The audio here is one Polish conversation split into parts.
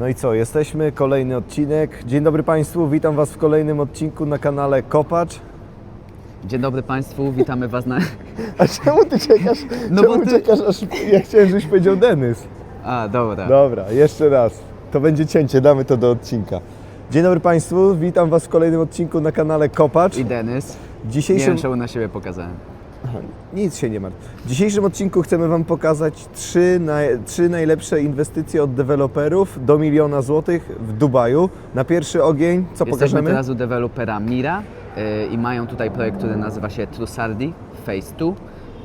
No i co, jesteśmy, kolejny odcinek. Dzień dobry Państwu, witam Was w kolejnym odcinku na kanale Kopacz. Dzień dobry Państwu, witamy Was na... A czemu Ty czekasz? No czemu ty- czekasz, aż ja chciałem, żebyś powiedział Denys. A, dobra. Dobra, jeszcze raz. To będzie cięcie, damy to do odcinka. Dzień dobry Państwu, witam Was w kolejnym odcinku na kanale Kopacz. I Denys. W Nie dzisiejszym... wiem, czemu na siebie pokazałem. Aha, nic się nie martw. W dzisiejszym odcinku chcemy Wam pokazać trzy, naj... trzy najlepsze inwestycje od deweloperów do miliona złotych w Dubaju. Na pierwszy ogień, co Jesteśmy pokażemy? teraz u dewelopera Mira yy, i mają tutaj projekt, który nazywa się Trusardi Phase 2.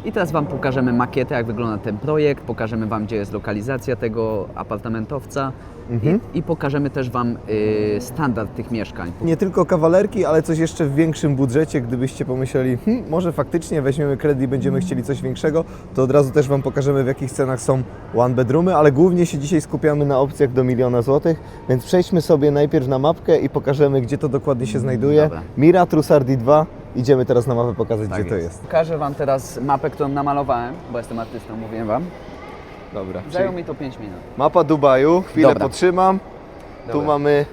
I teraz Wam pokażemy makietę, jak wygląda ten projekt, pokażemy Wam, gdzie jest lokalizacja tego apartamentowca Mhm. i, i pokażemy też Wam yy, standard tych mieszkań. Nie tylko kawalerki, ale coś jeszcze w większym budżecie. Gdybyście pomyśleli, hm, może faktycznie weźmiemy kredyt i będziemy chcieli coś większego, to od razu też Wam pokażemy, w jakich cenach są one bedroomy, ale głównie się dzisiaj skupiamy na opcjach do miliona złotych, więc przejdźmy sobie najpierw na mapkę i pokażemy, gdzie to dokładnie się znajduje. Dobra. Mira Trusardi 2. Idziemy teraz na mapę pokazać, gdzie to jest. Pokażę Wam teraz mapę, którą namalowałem, bo jestem artystą, mówiłem Wam. Dobra. Zajęło mi to 5 minut. Mapa Dubaju, chwilę Dobra. potrzymam. Tu Dobra. mamy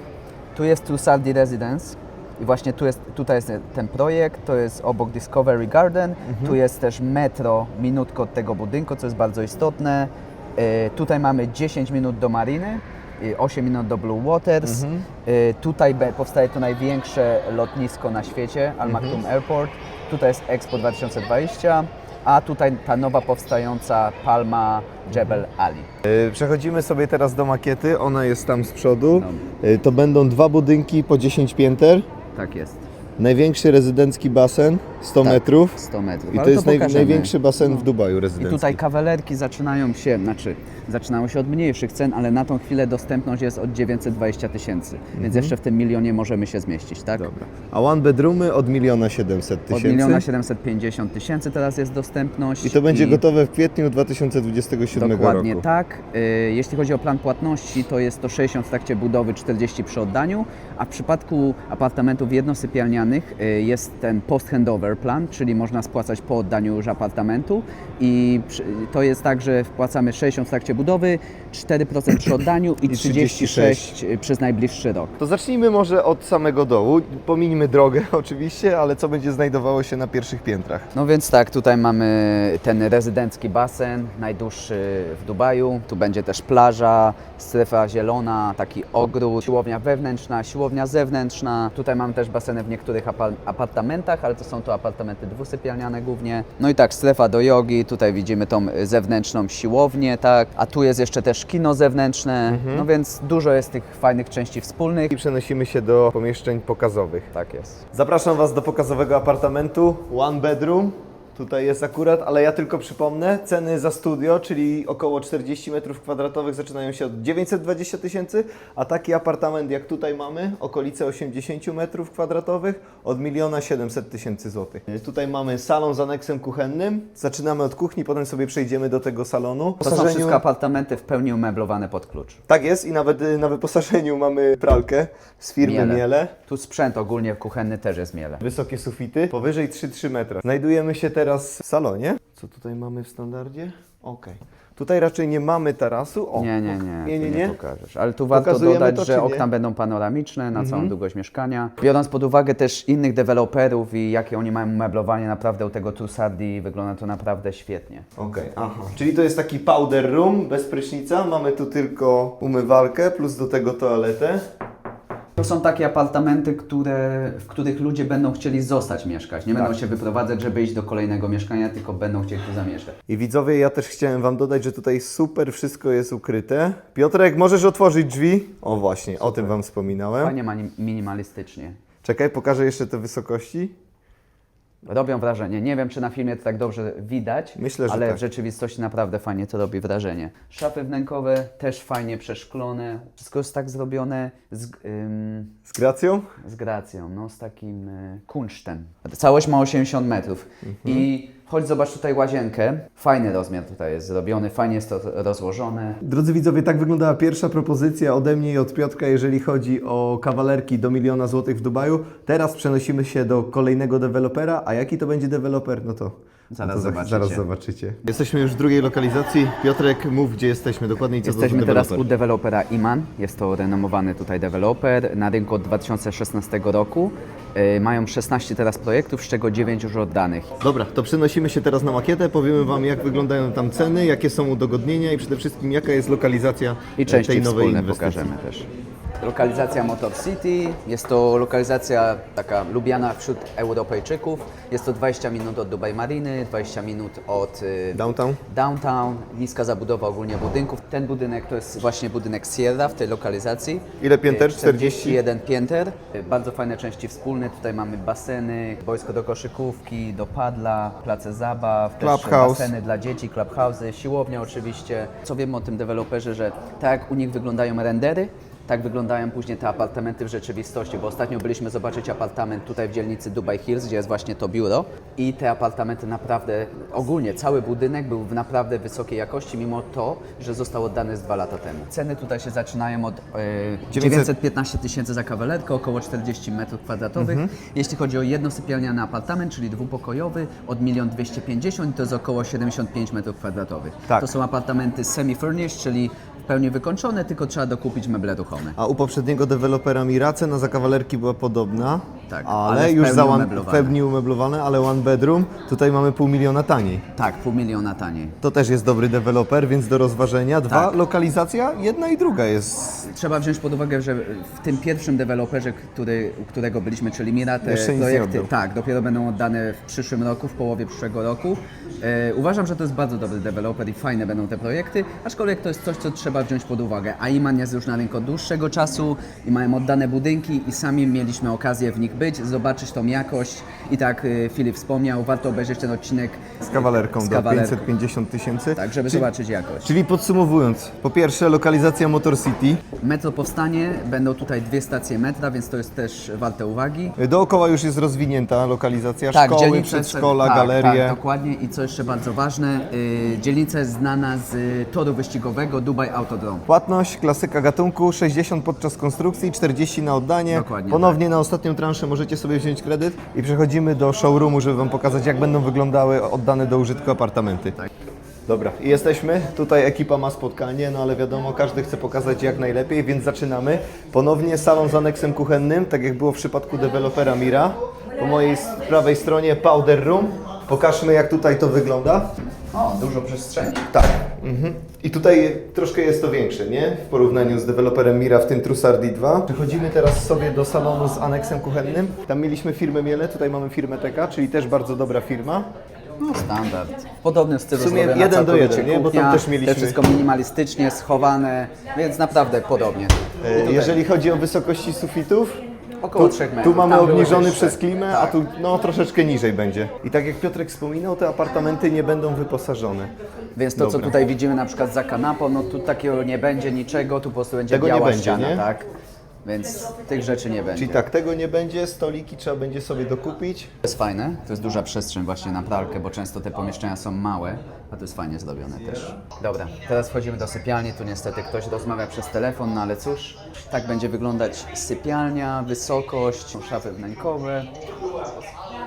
Tu jest Trusardi Residence i właśnie tu jest, tutaj jest ten projekt, to jest obok Discovery Garden, tu jest też metro, minutko od tego budynku, co jest bardzo istotne. E, tutaj mamy 10 minut do mariny, 8 minut do Blue Waters. E, tutaj be- powstaje to największe lotnisko na świecie, Al Maktoum Airport. Tutaj jest Expo 2020, a tutaj ta nowa powstająca Palma Jebel Ali. E, Przechodzimy sobie teraz do makiety, ona jest tam z przodu. E, To będą dwa budynki po 10 pięter. Tak jest. Największy rezydencki basen, 100 Tak, metrów. 100 metrów. I Ale to jest naj, największy basen w No. Dubaju I rezydencki. tutaj kawalerki zaczynają się, znaczy zaczynają się od mniejszych cen, ale na tą chwilę dostępność jest od 920 tysięcy, więc jeszcze w tym milionie możemy się zmieścić, tak? Dobra. A one bedroomy od miliona 700 Od tysięcy. miliona 750 tysięcy teraz jest dostępność. I to będzie gotowe w kwietniu 2027 Dokładnie roku. tak. Y, Jeśli chodzi o plan płatności, to jest to 60 w trakcie budowy, 40 przy oddaniu, a w przypadku apartamentów jednosypialnianych y, jest ten post-handover plan, czyli można spłacać po oddaniu już apartamentu i to jest tak, że wpłacamy 60 w trakcie budowy, 4% przy oddaniu i 36 przez najbliższy rok. To zacznijmy może od samego dołu. Pomińmy drogę oczywiście, ale co będzie znajdowało się na pierwszych piętrach? No więc tak, tutaj mamy ten rezydencki basen, najdłuższy w Dubaju. Tu będzie też plaża, strefa zielona, taki ogród, siłownia wewnętrzna, siłownia zewnętrzna. Tutaj mamy też baseny w niektórych apa- apartamentach, ale to są to apartamenty dwusypialniane głównie. No i tak, strefa do jogi, tutaj widzimy tą zewnętrzną siłownię, tak. A tu jest jeszcze też kino zewnętrzne, no więc dużo jest tych fajnych części wspólnych. I przenosimy się do pomieszczeń pokazowych. Tak jest. Zapraszam Was do pokazowego apartamentu, one bedroom. Tutaj jest akurat, ale ja tylko przypomnę, ceny za studio, czyli około 40 m2 zaczynają się od 920 tysięcy, a taki apartament jak tutaj mamy, okolice 80 m2 od 1 700 tysięcy złotych. Tutaj mamy salon z aneksem kuchennym. Zaczynamy od kuchni, potem sobie przejdziemy do tego salonu. To są wszystko apartamenty w pełni umeblowane pod klucz. Tak jest i nawet y, na wyposażeniu mamy pralkę z firmy Miele. Miele. Tu sprzęt ogólnie kuchenny też jest miele. Wysokie sufity, powyżej 3-3 metra. Znajdujemy się teraz w salonie. Co tutaj mamy w standardzie? Okej. Tutaj raczej nie mamy tarasu. O, Nie, nie, ok. nie, nie, nie, nie. pokażesz. Ale tu warto Pokazujemy dodać, to, czy że nie? okna będą panoramiczne na całą długość mieszkania. Biorąc pod uwagę też innych deweloperów i jakie oni mają umeblowanie, naprawdę u tego Trusardi wygląda to naprawdę świetnie. Okej, aha. Czyli to jest taki powder room bez prysznica. Mamy tu tylko umywalkę plus do tego toaletę. To są takie apartamenty, które, w których ludzie będą chcieli zostać mieszkać. Nie Tak. będą się wyprowadzać, żeby iść do kolejnego mieszkania, tylko będą chcieli tu zamieszkać. I widzowie, ja też chciałem Wam dodać, że tutaj super wszystko jest ukryte. Piotrek, możesz otworzyć drzwi? O właśnie, o tym Wam wspominałem. Fajnie mani- minimalistycznie. Czekaj, pokażę jeszcze te wysokości. Robią wrażenie. Nie wiem, czy na filmie to tak dobrze widać, Myślę, że ale tak. w rzeczywistości naprawdę fajnie to robi wrażenie. Szafy wnękowe też fajnie przeszklone. Wszystko jest tak zrobione z, ym, Z gracją? z gracją, no, z takim y, kunsztem. Całość ma 80 metrów i chodź zobacz tutaj łazienkę. Fajny rozmiar tutaj jest zrobiony, fajnie jest to rozłożone. Drodzy widzowie, tak wyglądała pierwsza propozycja ode mnie i od Piotrka, jeżeli chodzi o kawalerki do miliona złotych w Dubaju. Teraz przenosimy się do kolejnego dewelopera, a jaki to będzie deweloper, no to Zaraz To za- zobaczycie. Zaraz zobaczycie. Jesteśmy już w drugiej lokalizacji. Piotrek, mów gdzie jesteśmy dokładnie i co Jesteśmy to teraz u dewelopera Iman. Jest to renomowany tutaj deweloper na rynku od 2016 roku. Yy, Mają 16 teraz projektów, z czego 9 już oddanych. Dobra, to przenosimy się teraz na makietę, powiemy Wam jak wyglądają tam ceny, jakie są udogodnienia i przede wszystkim jaka jest lokalizacja I części tej nowej wspólne inwestycji. pokażemy też. Lokalizacja Motor City. Jest to lokalizacja taka lubiana wśród Europejczyków. Jest to 20 minut od Dubai Mariny, 20 minut od y, Downtown? downtown, niska zabudowa ogólnie budynków. Ten budynek to jest właśnie budynek Sierra w tej lokalizacji. Ile pięter? Y, 40? 41 pięter. Y, Bardzo fajne części wspólne. Tutaj mamy baseny, boisko do koszykówki, do padla, place zabaw, Clubhouse. baseny dla dzieci, clubhouse'y, siłownia oczywiście. Co wiemy o tym deweloperze, że tak jak u nich wyglądają rendery, tak wyglądają później te apartamenty w rzeczywistości, bo ostatnio byliśmy zobaczyć apartament tutaj w dzielnicy Dubai Hills, gdzie jest właśnie to biuro i te apartamenty naprawdę, ogólnie cały budynek był w naprawdę wysokiej jakości, mimo to, że został oddany z dwa lata temu. Ceny tutaj się zaczynają od e, 900 915 tysięcy za kawalerkę, około 40 metrów kwadratowych. Mhm. Jeśli chodzi o jednosypialniany apartament, czyli dwupokojowy, od 1 250 to jest około 75 metrów kwadratowych. Tak. To są apartamenty semi-furnished, czyli w pełni wykończone, tylko trzeba dokupić meble ruchome. A u poprzedniego dewelopera Mira cena za kawalerki była podobna, Tak, ale, ale już za one, w pełni umeblowane, ale one bedroom tutaj mamy pół miliona taniej. Tak, pół miliona taniej. To też jest dobry deweloper, więc do rozważenia. Dwa, Tak. lokalizacja, jedna i druga jest. Trzeba wziąć pod uwagę, że w tym pierwszym deweloperze, który, u którego byliśmy, czyli Mira, te Jeszcze projekty tak, dopiero będą oddane w przyszłym roku, w połowie przyszłego roku. E, uważam, że to jest bardzo dobry deweloper i fajne będą te projekty, aczkolwiek to jest coś, co trzeba wziąć pod uwagę. A Iman jest już na rynku od dłuższego czasu i mają oddane budynki i sami mieliśmy okazję w nich być, zobaczyć tą jakość i tak e, Filip wspomniał, warto obejrzeć ten odcinek Z kawalerką z do kawalerką. 550 tysięcy. Tak, żeby Czyli- zobaczyć jakość. Czyli podsumowując, po pierwsze lokalizacja Motor City. Metro powstanie, będą tutaj dwie stacje metra, więc to jest też warte uwagi. Dookoła już jest rozwinięta lokalizacja, szkoły, dzielnica jest- przedszkola, tak, galerie. Tak, dokładnie. I co jeszcze bardzo ważne, yy, dzielnica jest znana z y, toru wyścigowego Dubai Autodrome. Płatność, klasyka gatunku, 60 podczas konstrukcji, 40 na oddanie. Dokładnie tak. Ponownie na ostatnią transzę możecie sobie wziąć kredyt i przechodzimy do showroomu, żeby Wam pokazać, jak będą wyglądały oddane do użytku apartamenty. Tak. Dobra, i jesteśmy. Tutaj ekipa ma spotkanie, no ale wiadomo, każdy chce pokazać jak najlepiej, więc zaczynamy. Ponownie salon z aneksem kuchennym, tak jak było w przypadku dewelopera Mira. Po mojej prawej stronie powder room. Pokażmy jak tutaj to wygląda. O, dużo przestrzeni. Tak. Mhm. I tutaj troszkę jest to większe, nie? W porównaniu z deweloperem Mira, w tym Trussardi 2. Przechodzimy teraz sobie do salonu z aneksem kuchennym. Tam mieliśmy firmę Miele, tutaj mamy firmę TK, czyli też bardzo dobra firma. No, standard. W podobnym stylu W sumie zrobiona jeden do całkowicie jeden, nie? Bo tam kuchnia, też mieliśmy- wszystko minimalistycznie, schowane, więc naprawdę podobnie. E, Jeżeli chodzi o wysokości sufitów, Około tu, 3 metrów. tu mamy Tam obniżony wyższe. przez klimę, a tu no, troszeczkę niżej będzie. I tak jak Piotrek wspominał, te apartamenty nie będą wyposażone. Więc to, co Dobra. tutaj widzimy na przykład za kanapą, no tu takiego nie będzie niczego, tu po prostu będzie Tego nie biała będzie, ściana, nie? tak? Więc tych rzeczy nie będzie. Czyli tak, tego nie będzie, stoliki trzeba będzie sobie dokupić. To jest fajne, to jest duża przestrzeń właśnie na pralkę, bo często te pomieszczenia są małe, a to jest fajnie zrobione też. Dobra, teraz wchodzimy do sypialni, tu niestety ktoś rozmawia przez telefon, no ale cóż, tak będzie wyglądać sypialnia, wysokość, szafy wnękowe.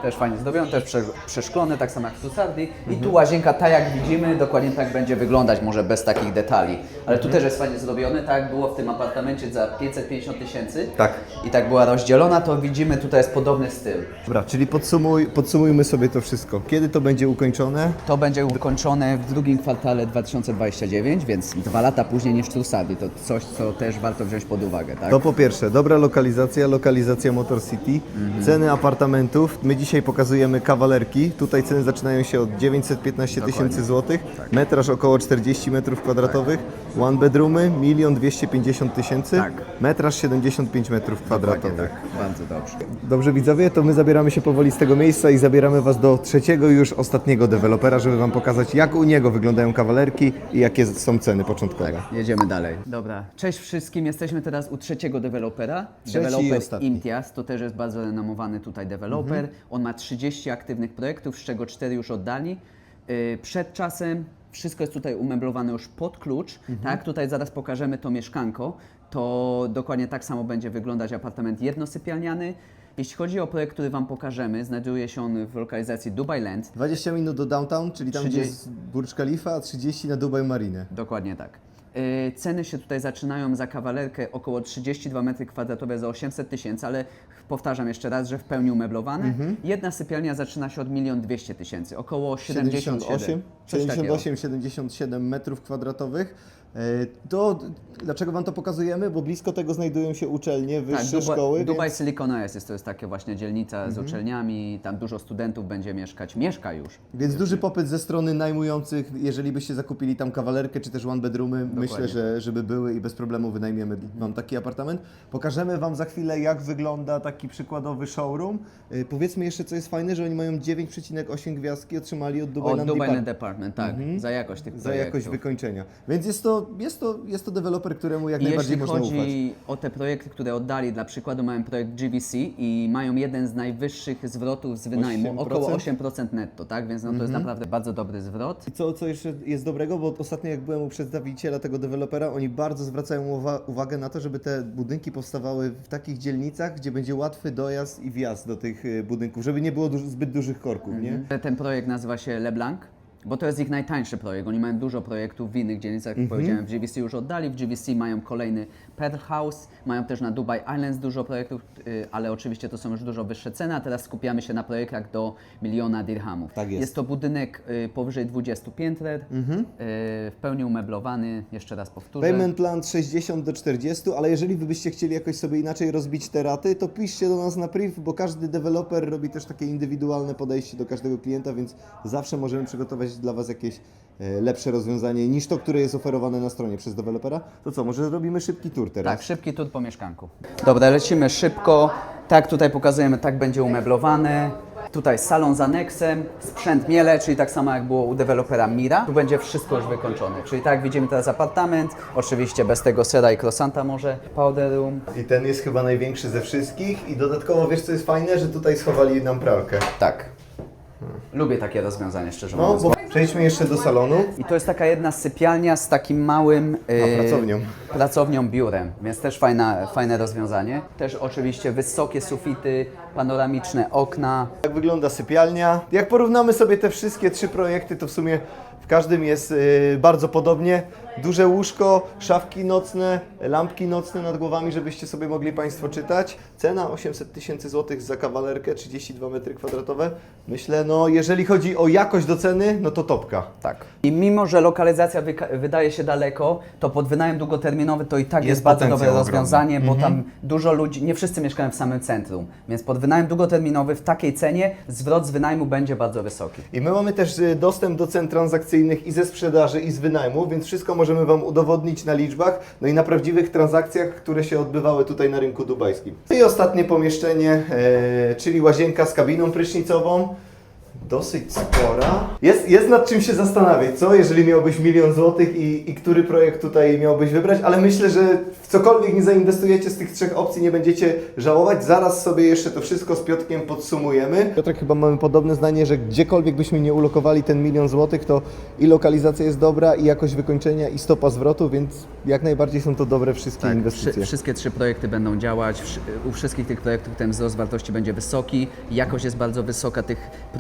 Też fajnie zrobione, też prze, przeszklone, tak samo jak w Susardi. I tu łazienka, tak jak widzimy, dokładnie tak będzie wyglądać, może bez takich detali. Ale tu też jest fajnie zrobione, tak było w tym apartamencie za 550 tysięcy. Tak. I tak była rozdzielona, to widzimy, tutaj jest podobny styl. Dobra, czyli podsumuj, podsumujmy sobie to wszystko. Kiedy to będzie ukończone? To będzie ukończone w drugim kwartale 2029, więc dwa lata później niż Trussardi. To coś, co też warto wziąć pod uwagę, tak? To po pierwsze, dobra lokalizacja, lokalizacja Motor City, ceny apartamentów. My dzisiaj pokazujemy kawalerki. Tutaj ceny zaczynają się od 915 tysięcy złotych, metraż około 40 metrów kwadratowych, one bedroomy 1 250 tysięcy, Tak. metraż 75 metrów kwadratowych. tak, bardzo dobrze. Dobrze widzowie, to my zabieramy się powoli z tego miejsca i zabieramy Was do trzeciego już ostatniego dewelopera, żeby Wam pokazać jak u niego wyglądają kawalerki i jakie są ceny początkowe. Jedziemy dalej. Dobra, cześć wszystkim. Jesteśmy teraz u trzeciego dewelopera. Trzeci i Deweloper ostatni. Imtiaz, to też jest bardzo renomowany tutaj deweloper. On ma 30 aktywnych projektów, z czego 4 już oddali. Yy, Przed czasem Wszystko jest tutaj umeblowane już pod klucz, tak? Tutaj zaraz pokażemy to mieszkanko. To dokładnie tak samo będzie wyglądać apartament jednosypialniany. Jeśli chodzi o projekt, który Wam pokażemy, znajduje się on w lokalizacji Dubai Land. 20 minut do downtown, czyli tam 30 gdzie jest Burj Khalifa, a 30 na Dubai Marinę. Dokładnie tak. Yy, Ceny się tutaj zaczynają za kawalerkę około 32 m2 za 800 tysięcy, ale powtarzam jeszcze raz, że w pełni umeblowane. Jedna sypialnia zaczyna się od 1 200 tysięcy, około 77. 78, Coś takiego. 78, 77 metrów kwadratowych. E, To dlaczego Wam to pokazujemy? Bo blisko tego znajdują się uczelnie, wyższe Tak, Dubai, szkoły. Dubaj więc- Silicon Oasis to jest taka właśnie dzielnica z uczelniami, tam dużo studentów będzie mieszkać, mieszka już. Więc duży popyt ze strony najmujących, jeżeli byście zakupili tam kawalerkę czy też one bedroomy, myślę, że żeby były i bez problemu wynajmiemy Wam taki apartament. Pokażemy Wam za chwilę, jak wygląda taki przykładowy showroom. Yy, powiedzmy jeszcze, co jest fajne, że oni mają 9,8 gwiazdki, otrzymali od Dubai Od Land Dubai Depart- Land Department, tak, za jakość tych za projektów. jakość wykończenia. Więc jest to, jest to, jest to deweloper, któremu jak najbardziej jeśli można ufać. chodzi o te projekty, które oddali, dla przykładu mają projekt GVC i mają jeden z najwyższych zwrotów z wynajmu, 8%? około 8% netto, tak? Więc no to jest naprawdę bardzo dobry zwrot. I co, co jeszcze jest dobrego, bo ostatnio jak byłem u przedstawiciela tego dewelopera, oni bardzo zwracają uwa- uwagę na to, żeby te budynki powstawały w takich dzielnicach, gdzie będzie łatwy dojazd i wjazd do tych y, budynków, żeby nie było zbyt dużych korków, nie? Ten projekt nazywa się LeBlanc. Bo to jest ich najtańszy projekt. Oni mają dużo projektów w innych dzielnicach, jak powiedziałem, w GVC już oddali. W GVC mają kolejny Pearl House, mają też na Dubai Islands dużo projektów, y, ale oczywiście to są już dużo wyższe ceny, a teraz skupiamy się na projektach do miliona dirhamów. Tak jest. Jest to budynek y, powyżej 20 pięter, y, w pełni umeblowany, jeszcze raz powtórzę. Payment plan 60 do 40, ale jeżeli wy byście chcieli jakoś sobie inaczej rozbić te raty, to piszcie do nas na priv, bo każdy deweloper robi też takie indywidualne podejście do każdego klienta, więc zawsze możemy przygotować dla was jakieś e, lepsze rozwiązanie niż to, które jest oferowane na stronie przez dewelopera. To co, może zrobimy szybki tour teraz? Tak, szybki tur po mieszkanku. Dobra, lecimy szybko. Tak, tutaj pokazujemy, tak będzie umeblowane. Tutaj salon z aneksem, sprzęt miele, czyli tak samo jak było u dewelopera Mira. Tu będzie wszystko już wykończone. Czyli tak, widzimy teraz apartament, oczywiście bez tego sera i croissanta może, powder room. I ten jest chyba największy ze wszystkich i dodatkowo wiesz co jest fajne, że tutaj schowali nam pralkę. Tak. Lubię takie rozwiązanie, szczerze No, mówiąc. bo przejdźmy jeszcze do salonu. I to jest taka jedna sypialnia z takim małym A, pracownią. pracownią, biurem, więc też fajna, fajne rozwiązanie. Też oczywiście wysokie sufity, panoramiczne okna. Jak wygląda sypialnia? Jak porównamy sobie te wszystkie trzy projekty, to w sumie w każdym jest y, bardzo podobnie. Duże łóżko, szafki nocne, lampki nocne nad głowami, żebyście sobie mogli Państwo czytać. Cena 800 tysięcy złotych za kawalerkę, 32 metry kwadratowe. Myślę, no jeżeli chodzi o jakość do ceny, no to topka. Tak. I mimo, że lokalizacja wydaje się daleko, to pod wynajem długoterminowy to i tak Jest jest, bardzo dobre ogromny. rozwiązanie, bo tam dużo ludzi, nie wszyscy mieszkają w samym centrum, więc pod wynajem długoterminowy w takiej cenie zwrot z wynajmu będzie bardzo wysoki. I my mamy też y, dostęp do cen transakcyjnych i ze sprzedaży, i z wynajmu, więc wszystko możemy Wam udowodnić na liczbach, no i na prawdziwych transakcjach, które się odbywały tutaj na rynku dubajskim. I ostatnie pomieszczenie, e, czyli łazienka z kabiną prysznicową. Dosyć spora. Jest, jest nad czym się zastanawiać, co? Jeżeli miałbyś milion złotych i, i który projekt tutaj miałbyś wybrać, ale myślę, że w cokolwiek nie zainwestujecie z tych trzech opcji, nie będziecie żałować. Zaraz sobie jeszcze to wszystko z Piotrkiem podsumujemy. Piotrek, chyba mamy podobne zdanie, że gdziekolwiek byśmy nie ulokowali ten milion złotych, to i lokalizacja jest dobra, i jakość wykończenia, i stopa zwrotu, więc jak najbardziej są to dobre wszystkie inwestycje. Wszy- wszystkie trzy projekty będą działać. U wszystkich tych projektów ten wzrost wartości będzie wysoki. Jakość jest bardzo wysoka tych projektów,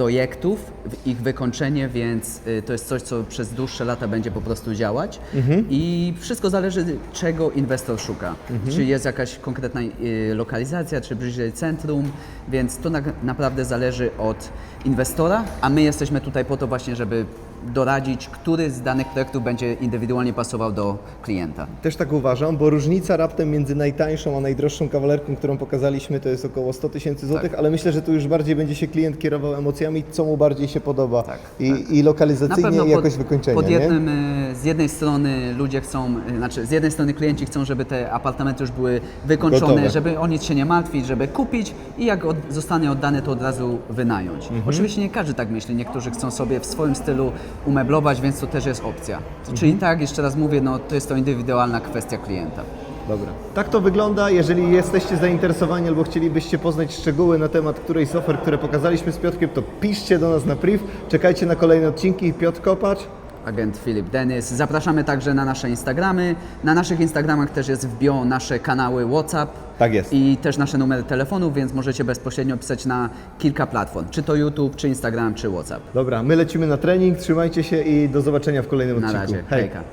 w- ich wykończenie, więc y, to jest coś, co przez dłuższe lata będzie po prostu działać. Mhm. I wszystko zależy, czego inwestor szuka. Mhm. Czy jest jakaś konkretna y, lokalizacja, czy bliżej centrum, więc to na, naprawdę zależy od inwestora, a my jesteśmy tutaj po to właśnie, żeby doradzić, który z danych projektów będzie indywidualnie pasował do klienta. Też tak uważam, bo różnica raptem między najtańszą a najdroższą kawalerką, którą pokazaliśmy, to jest około 100 tysięcy złotych, ale myślę, że tu już bardziej będzie się klient kierował emocjami, co mu bardziej się podoba. Tak, I, i lokalizacyjnie, i jakość wykończenia. pod nie? jednym, y, z jednej strony ludzie chcą, y, znaczy z jednej strony klienci chcą, żeby te apartamenty już były wykończone, Gotowe. żeby o nic się nie martwić, żeby kupić i jak od, zostanie oddane, to od razu wynająć. Mhm. Oczywiście nie każdy tak myśli, niektórzy chcą sobie w swoim stylu umeblować, więc to też jest opcja. Mhm. Czyli tak, jeszcze raz mówię, no to jest to indywidualna kwestia klienta. Dobra. Tak to wygląda. Jeżeli jesteście zainteresowani albo chcielibyście poznać szczegóły na temat którejś z ofert, które pokazaliśmy z Piotrkiem, to piszcie do nas na priv. Czekajcie na kolejne odcinki. Piotr Kopacz. Agent Filip Denys. Zapraszamy także na nasze Instagramy. Na naszych Instagramach też jest w bio nasze kanały WhatsApp. Tak jest. I też nasze numery telefonów, więc możecie bezpośrednio pisać na kilka platform, czy to YouTube, czy Instagram, czy WhatsApp. Dobra, my lecimy na trening, trzymajcie się i do zobaczenia w kolejnym Na odcinku. razie, Hej. hejka.